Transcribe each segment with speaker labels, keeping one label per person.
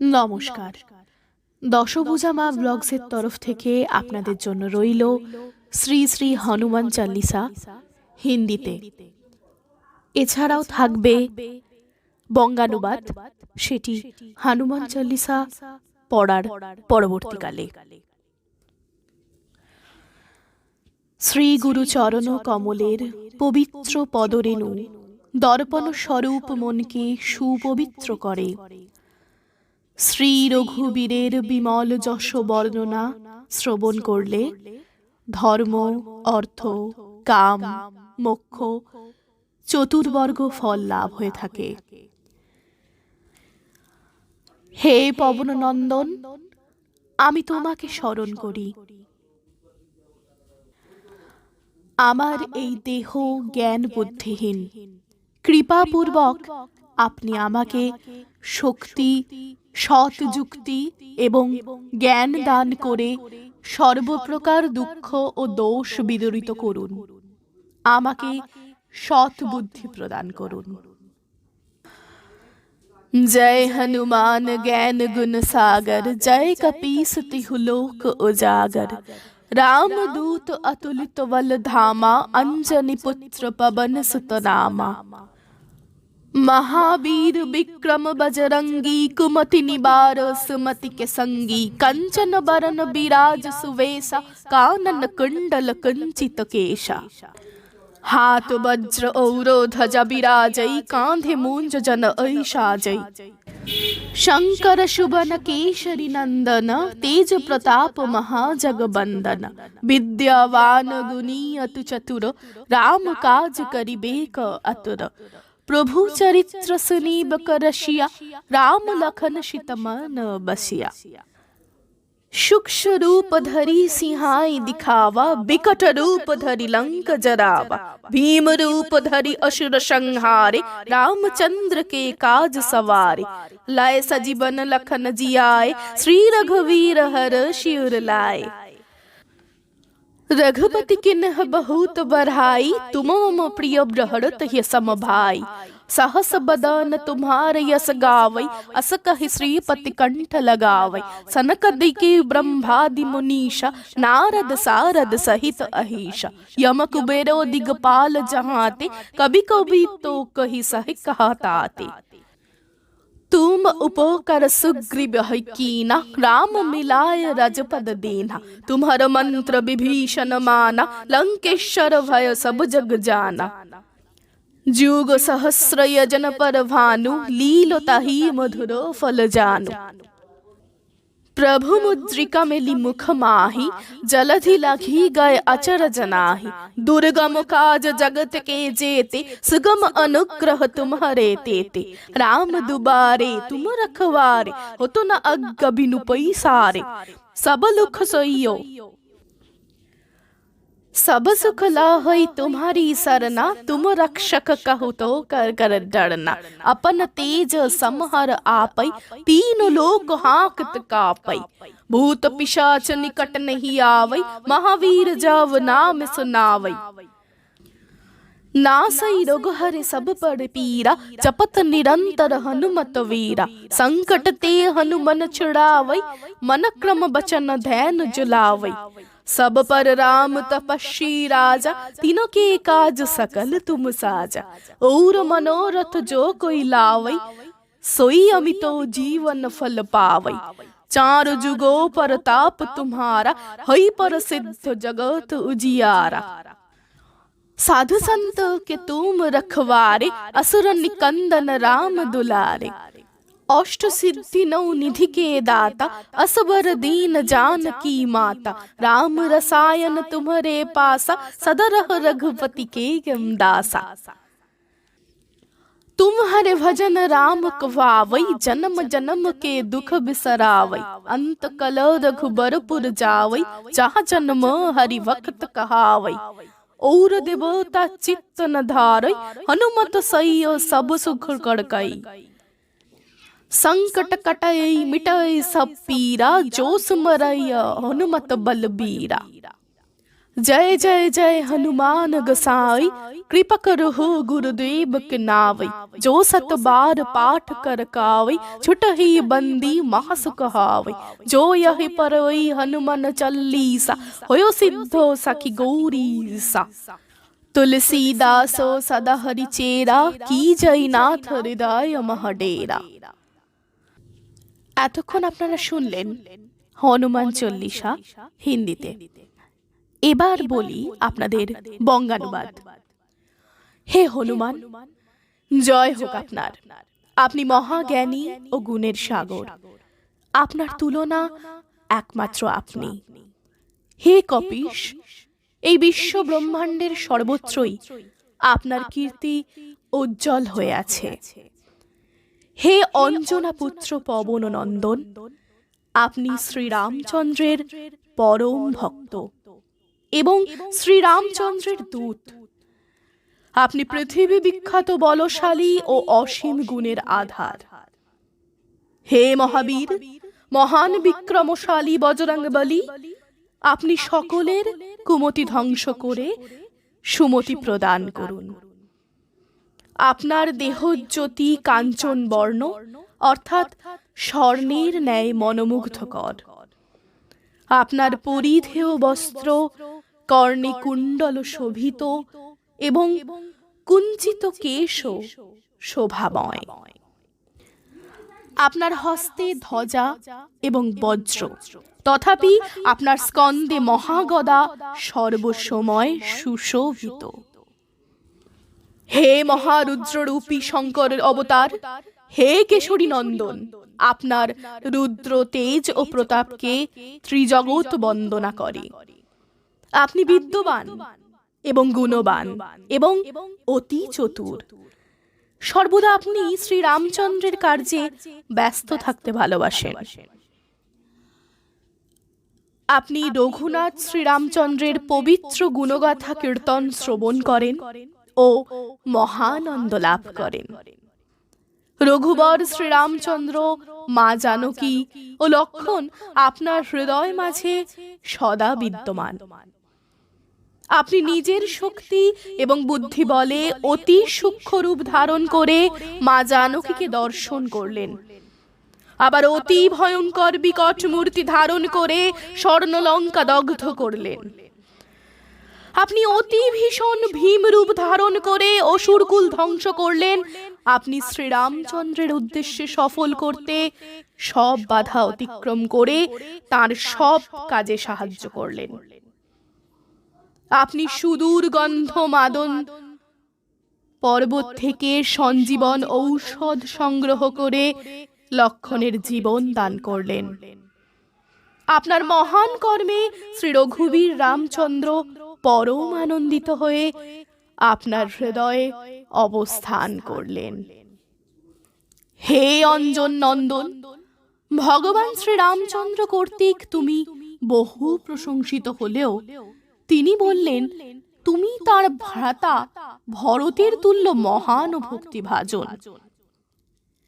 Speaker 1: নমস্কার। দশভুজা মা ব্লগসের তরফ থেকে আপনাদের জন্য রইল শ্রী শ্রী হনুমান চাল্লিসা হিন্দিতে। এছাড়াও থাকবে বঙ্গানুবাদ, সেটি হনুমান চাল্লিসা পড়ার পরবর্তীকালে। শ্রী গুরু চরণ কমলের পবিত্র পদরেণু দর্পণ স্বরূপ মনকে সুপবিত্র করে। শ্রী রঘুবীরের বিমল যশ বর্ণনা শ্রবণ করলে ধর্ম, অর্থ, কাম, মোক্ষ, চতুর্বর্গ ফল লাভ হয়ে থাকে। হে পবননন্দন, আমি তোমাকে স্মরণ করি। আমার এই দেহ জ্ঞান বুদ্ধিহীন। কৃপাপূর্বক আপনি আমাকে শক্তি সৎ যুক্তি এবং জ্ঞান দান করে সর্বপ্রকার দুঃখ ও দোষ বিদরিত করুন। আমাকে সৎ বুদ্ধি প্রদান করুন। জয় হনুমান জ্ঞান গুণ সাগর জয় কপিস তিহুলোক উজাগর। রামদূত অতুলিত বল ধামা অঞ্জনি পুত্র পবন সুতনামা। মহাবীর বিক্রম বজরঙ্গী কুমতি নিবার সুমতি কে সঙ্গী কঞ্চন বরণ বিরাজ সুবেশা কানন কুণ্ডল কুঞ্চিত কেশা হাত বজ্র ঔরো ধ্বজ বিরাজই কাঁধে মুঞ্জ জন ঐশাজই ಶಂಕರ ಶುಭನ ಕೇಶರಿ ನಂದನ ತೇಜ ಪ್ರತಾಪ ಮಹಾಜಗಬಂದನ ವಿದ್ಯಾವಾನ ಗುಣಿ ಅತು ಚತುರ ರಾಮ ಕಾಜ ಕರಿಬೇಕ ಅತುರ प्रभु चरित्र सुनीब करशिया राम लखन शितमन बसिया। सूक्ष्म रूप धरी सिंहाई दिखावा बिकट रूप धरी लंक जरावा। भीम रूप धरी असुर संहारे, रामचंद्र के काज सवारे। लाए सजीवन लखन जियाए, श्री रघुवीर हर शिवर लाए रघुपति किन्ह बहुत बरहाई तुम मम प्रिय ब्रहड़त ये सम भाई सहस बदन तुम्हार यस गावै अस कहि श्रीपति कंठ लगावै सनक दिके ब्रह्मादि मुनीषा नारद सारद सहित अहिषा यम कुबेरो दिगपाल जहाते कभी कभी तो कही सहि कहताते তুম উপকার সুগ্রীব হৈকীনা রাম মিলায় রাজপদ দীনা তুমহর মন্ত্র বিভীষণ মানা লঙ্কেশ্বর ভয় সব জগ জানা যুগ সহস্র যজন পর ভানু লীলতাহি মধুর ফল জানু प्रभु मुद्रिका मेली मुख माही, जलधि लघी गए अचर जनाही। दुर्गम काज जगत के जेते, सुगम अनुग्रह तुम्हारे तेते। राम दुबारे तुम रखवारे हो तो न अग बिनु पैसारे। सब लुख सोइयो। सब सुख लाहई तुम्हारी सरना, तुम रक्षक कहु तो कर कर डरना। अपन तेज समहर आपै, तीन लोक हाकत कापै। भूत पिशाच निकट नहीं आवै, महावीर जव नाम सुनावै। नासई रोग सब पर पीरा, जपत निरंतर हनुमत वीरा। संकट ते हनुमन छुड़ावै मन क्रम बचन ध्यान जुलावै। सब पर राम तपस्वी राजा तीनों के काज सकल तुम साजा और मनोरथ जो कोई लावै सोई अमितो जीवन फल पावै चार जुगो पर ताप तुम्हारा हई पर सिद्ध जगत उजियारा साधु संत के तुम रखवारे असुर निकंदन राम दुलारे अष्ट सिद्धि नौ निधि के दाता असबर दीन जान की माता राम रसायन तुम्हारे पासा सदरह रघुपति के गम दासा तुम्हारे भजन राम कवावई जन्म जन्म के दुख बिसरावई अंत कल रघुबरपुर जावई जहाँ जन्म हरि वक्त कहावई और देवता चित्त न धारई हनुमत सैयो सब सुख कड़कई ਸੰਕਟ ਕਟਈ, ਮਿਟਈ, ਸਭ ਪੀਰਾ ਜੋ ਸਮਰਈਆ ਹਨੁਮਤ ਬਲਬੀਰਾ। ਜੈ ਜੈ ਜੈ, ਹਨੂਮਾਨ ਗਸਾਈ, ਕਿਰਪਾ ਕਰਹੁ ਗੁਰਦੇਵ ਕੇ ਨਾਵਈ ਜੋ ਸਤ ਬਾਰ ਪਾਠ ਕਰ ਕਾਵਈ ਛੁਟਹੀ ਬੰਦੀ ਮਹਾ ਸੁਖ ਹਾਵਈ ਜੋ ਯਹੀ ਪਰੋਈ ਹਨੂਮਨ ਚੱਲੀ ਸਾ ਹੋਇਓ ਸਿੱਧੋ ਸਖੀ ਗੌਰੀ ਸਾ ਤੁਲਸੀਦਾਸੋ ਸਦਾ ਹਰਿ ਚੇਰਾ, ਕੀ ਜੈ ਨਾਥ ਹਿਰਦਾਇ ਮਹਡੇਰਾ। এতক্ষণ আপনারা শুনলেন হনুমান চল্লিশা হিন্দিতে। এবার বলি আপনাদের বঙ্গানুবাদ। হে হনুমান, জয় হোক আপনার। আপনি মহাজ্ঞানী ও গুণের সাগর। আপনার তুলনা একমাত্র আপনি। হে কপিস এই বিশ্ব ব্রহ্মাণ্ডের সর্বত্রই আপনার কীর্তি উজ্জ্বল হয়ে আছে। হে অঞ্জনা পুত্র পবন নন্দন, আপনি শ্রীরামচন্দ্রের পরম ভক্ত এবং শ্রীরামচন্দ্রের দূত। আপনি পৃথিবী বিখ্যাত বলশালী ও অসীম গুণের আধার। হে মহাবীর, মহান বিক্রমশালী বজরঙ্গ বলি আপনি সকলের কুমতি ধ্বংস করে সুমতি প্রদান করুন। আপনার দেহজ্যোতি কাঞ্চন বর্ণ, অর্থাৎ স্বর্ণের ন্যায় মনোমুগ্ধকর। আপনার পরিধেয় বস্ত্র, কর্ণে কুণ্ডল শোভিত এবং কুঞ্চিত কেশ শোভাময়। আপনার হস্তে ধ্বজা এবং বজ্র, তথাপি আপনার স্কন্দে মহাগদা সর্বসময় সুশোভিত। হে মহারুদ্ররূপী শঙ্করের অবতার, হে কেশরী নন্দন, আপনার রুদ্র তেজ ও প্রতাপকে ত্রিজগৎ বন্দনা করে। আপনি বিদ্যবান এবং গুণবান এবং অতি চতুর। সর্বদা আপনি শ্রী রামচন্দ্রের কার্যে ব্যস্ত থাকতে ভালোবাসেন। আপনি রঘুনাথ শ্রীরামচন্দ্রের পবিত্র গুণগাথা কীর্তন শ্রবণ করেন। ও মহানন্দ লাভ করেন। রঘুবর শ্রীরামচন্দ্র, মা জানকী ও লক্ষণ আপনার হৃদয় মাঝে সদা বিদ্যমান। আপনি নিজের শক্তি এবং বুদ্ধি বলে অতি সূক্ষ্ম রূপ ধারণ করে মা জানকীকে দর্শন করলেন। আবার অতি ভয়ঙ্কর বিকট মূর্তি ধারণ করে স্বর্ণলঙ্কা দগ্ধ করলেন। আপনি অতি ভীষণ ভীম রূপ ধারণ করে অসুরকুল ধ্বংস করলেন। আপনি শ্রীরামচন্দ্রের উদ্দেশ্যে সফল করতে সব বাধা অতিক্রম করে তার সব কাজে সাহায্য করলেন। আপনি সুদূর গন্ধ মাদন পর্বত থেকে সঞ্জীবন ঔষধ সংগ্রহ করে লক্ষণের জীবন দান করলেন। আপনার মহান কর্মে শ্রী রঘুবীর রামচন্দ্র পরম আনন্দিত হয়ে আপনার হৃদয়ে অবস্থান করলেন। হে অঞ্জন নন্দন, ভগবান শ্রী রামচন্দ্র কর্তৃক তুমি বহু প্রশংসিত হলেও তিনি বললেন, তুমি তার ভ্রাতা ভরতের তুল্য মহান ও ভক্তিভাজন।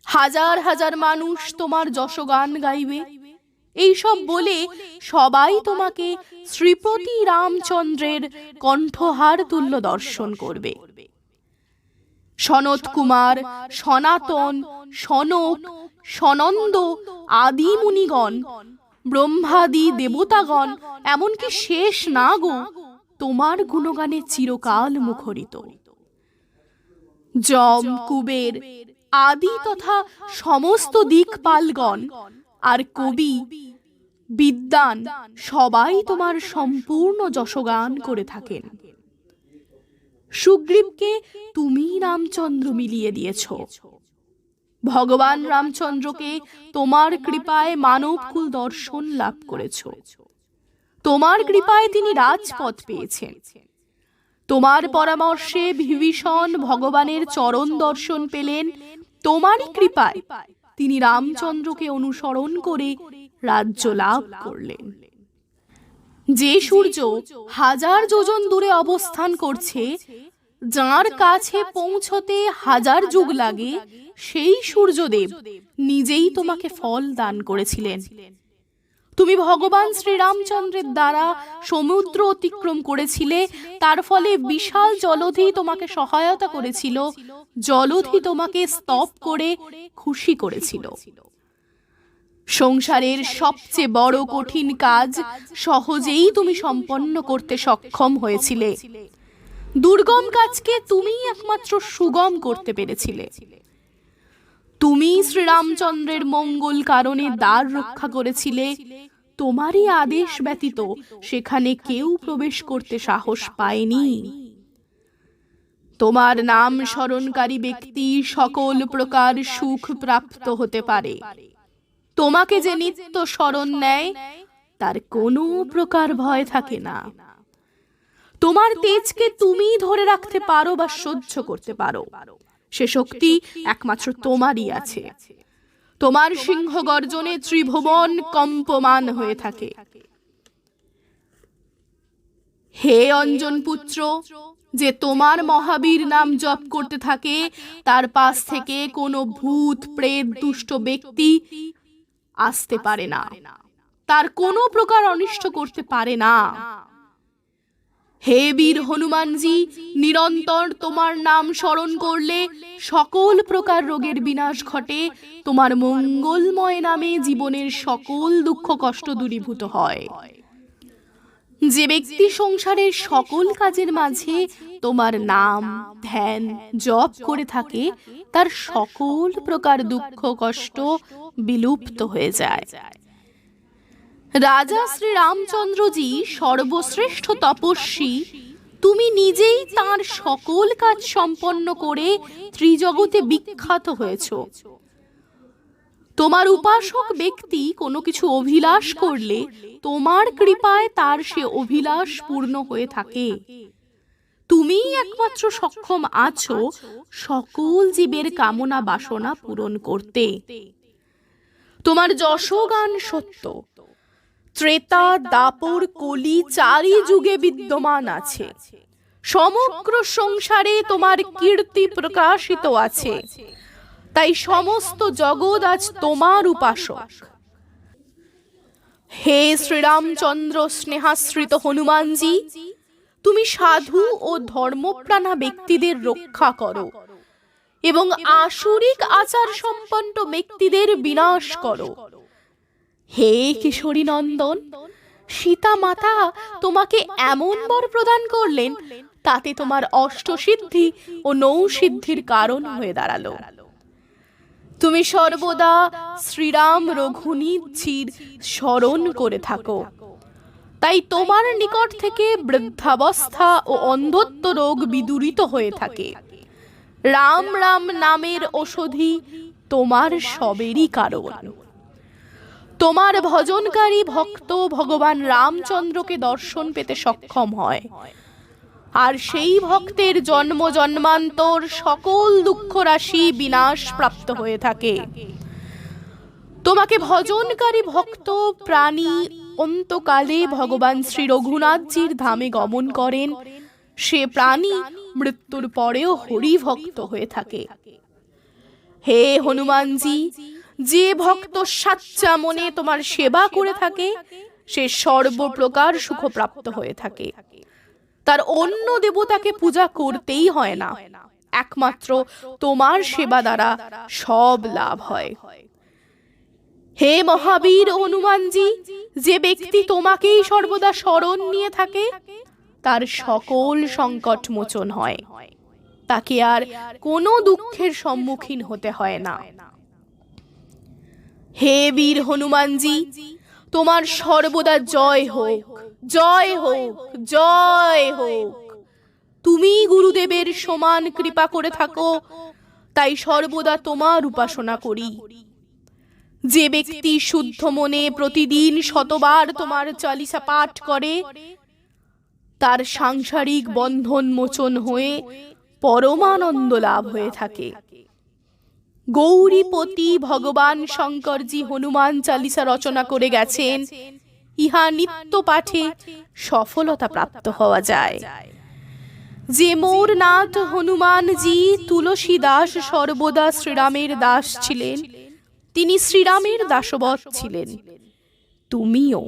Speaker 1: হাজার হাজার মানুষ তোমার যশগান গাইবে এইসব বলে সবাই তোমাকে শ্রীপতি রামচন্দ্রের কণ্ঠহার তুল্য দর্শন করবে। সনত কুমার সনাতন সনক সনন্দ আদি মুনিগণ ব্রহ্মাদি দেবতাগণ এমনকি শেষ না গো তোমার গুণগানে চিরকাল মুখরিত। যম কুবের আদি তথা সমস্ত দিকপালগণ আর কবি বিদ্যান সবাই তোমার সম্পূর্ণ যশগান করে থাকেন। সুগ্রীবকে তুমি রামচন্দ্র মিলিয়ে দিয়েছ। ভগবান রামচন্দ্রকে তোমার কৃপায় মানবকুল দর্শন লাভ করেছ। তোমার কৃপায় তিনি রাজপথ পেয়েছেন। তোমার পরামর্শে বিভীষণ ভগবানের চরণ দর্শন পেলেন। তোমারই কৃপায় তিনি রামচন্দ্রকে অনুসরণ করে রাজ্য লাভ করলেন। যে সূর্য হাজার যোজন দূরে অবস্থান করছে, যার কাছে পৌঁছতে হাজার যুগ লাগে, সেই সূর্যদেব নিজেই তোমাকে ফল দান করেছিলেন। তুমি ভগবান শ্রীরামচন্দ্রের দ্বারা সমুদ্র অতিক্রম করেছিলে, তার ফলে বিশাল জলধি তোমাকে সহায়তা করেছিল, জলধি তোমাকে স্তব করে খুশি করেছিল। সংসারের সবচেয়ে বড় কঠিন কাজ সহজেই তুমি সম্পন্ন করতে সক্ষম হয়েছিলে। দুর্গম কাজকে তুমি একমাত্র সুগম করতে পেরেছিলে। তুমি শ্রীরামচন্দ্রের মঙ্গল কারণে দ্বার রক্ষা করেছিলে, তোমারই আদেশ ব্যতীত সেখানে কেউ প্রবেশ করতে সাহস পায়নি। তোমার নাম স্মরণকারী ব্যক্তি সকল প্রকার সুখ প্রাপ্ত হতে পারে। তোমাকে যে নিত্য স্মরণ নেয়, তার কোনো প্রকার ভয় থাকে না। তোমার তেজকে তুমি ধরে রাখতে পারো বা সহ্য করতে পারো। সে শক্তি একমাত্র তোমারই আছে। তোমার সিংহ গর্জনে ত্রিভুবন কম্পমান হয়ে থাকে। হে অঞ্জন পুত্র যে তোমার মহাবীর নাম জপ করতে থাকে, তার পাশ থেকে কোনো ভূত, প্রেত, দুষ্ট ব্যক্তি আসতে পারে না। তার কোনো প্রকার অনিষ্ট করতে পারে না। হে বীর হনুমানজি, নিরন্তর তোমার নাম স্মরণ করলে সকল প্রকার রোগের বিনাশ ঘটে, তোমার মঙ্গলময় নামে জীবনের সকল দুঃখ কষ্ট দূরীভূত হয়। যে ব্যক্তি সংসারের সকল কাজের মাঝে তোমার নাম, ধ্যান, জপ করে থাকে, তার সকল প্রকার দুঃখ কষ্ট বিলুপ্ত হয়ে যায়। রাজা শ্রী রামচন্দ্রজি সর্বশ্রেষ্ঠ তপস্বী। তুমি নিজেই তার সকল কাজ সম্পন্ন করে ত্রিজগতে বিখ্যাত হয়েছ। তোমার উপাসক ব্যক্তি কোনো কিছু অভিলাষ করলে তোমার কৃপায় তার সে অভিলাষ পূর্ণ হয়ে থাকে। তুমি একমাত্র সক্ষম আছো সকল জীবের কামনা বাসনা পূরণ করতে। তোমার যশগান সত্য। ত্রেতা, দাপর, কলি চারি যুগে বিদ্যমান আছে। সমগ্র সংসারে তোমার কীর্তি প্রকাশিত আছে। তাই সমস্ত জগৎ আজ তোমার উপাসক। হে শ্রীরামচন্দ্র স্নেহাশ্রিত হনুমানজি, তুমি সাধু ও ধর্মপ্রাণা ব্যক্তিদের রক্ষা করো এবং আসুরিক আচার সম্পন্ন ব্যক্তিদের বিনাশ করো। হে কিশোরী নন্দন, সীতা মাতা তোমাকে এমন বর প্রদান করলেন, তাতে তোমার অষ্টসিদ্ধি ও নৌসিদ্ধির কারণ হয়ে দাঁড়াল। তুমি সর্বদা শ্রীরাম রঘুনীজির স্মরণ করে থাকো। তাই তোমার নিকট থেকে বৃদ্ধাবস্থা ও অন্ধত্ব রোগ বিদূরিত হয়ে থাকে। রাম রাম নামের ঔষধি তোমার সবেরই কারণ। তোমার ভজনকারী ভক্ত ভগবান রামচন্দ্রকে দর্শন পেতে সক্ষম হয়। আর সেই ভক্তের জন্ম জন্মান্তর সকল দুঃখ রাশি বিনাশ প্রাপ্ত হয়ে থাকে। তোমাকে ভজনকারী ভক্ত প্রাণী অন্তকালে ভগবান শ্রী রঘুনাথজির ধামে গমন করেন। সে প্রাণী মৃত্যুর পরেও হরি ভক্ত হয়ে থাকে। হে হনুমানজি যে ভক্ত সাচ্চা মনে তোমার সেবা করে থাকে, সে সর্বপ্রকার সুখপ্রাপ্ত হয়ে থাকে। তার অন্য দেবতাকে পূজা করতেই হয় না। একমাত্র তোমার সেবা দ্বারা সব লাভ হয়। হে মহাবীর হনুমানজি, যে ব্যক্তি তোমাকেই সর্বদা স্মরণ নিয়ে থাকে, তার সকল সংকট মোচন হয়। তাকে আর কোনো দুঃখের সম্মুখীন হতে হয় না। হে বীর হনুমানজি, তোমার সর্বদা জয় হোক জয় হোক জয় হোক। তুমি গুরুদেবের সমান কৃপা করে থাকো, তাই সর্বদা তোমার উপাসনা করি। যে ব্যক্তি শুদ্ধ মনে প্রতিদিন শতবার তোমার চালিসা পাঠ করে, তার সাংসারিক বন্ধন মোচন হয়ে পরমানন্দ লাভ হয়ে থাকে। গৌরীপতি ভগবান শঙ্করজি হনুমান চালিসা রচনা করে গেছেন। ইহা নিত্য পাঠে সফলতা প্রাপ্ত হওয়া যায়। যে মোর নাথ হনুমানজি তুলসী দাস সর্বদা শ্রীরামের দাস ছিলেন। তিনি শ্রীরামের দাসবৎ ছিলেন। তুমিও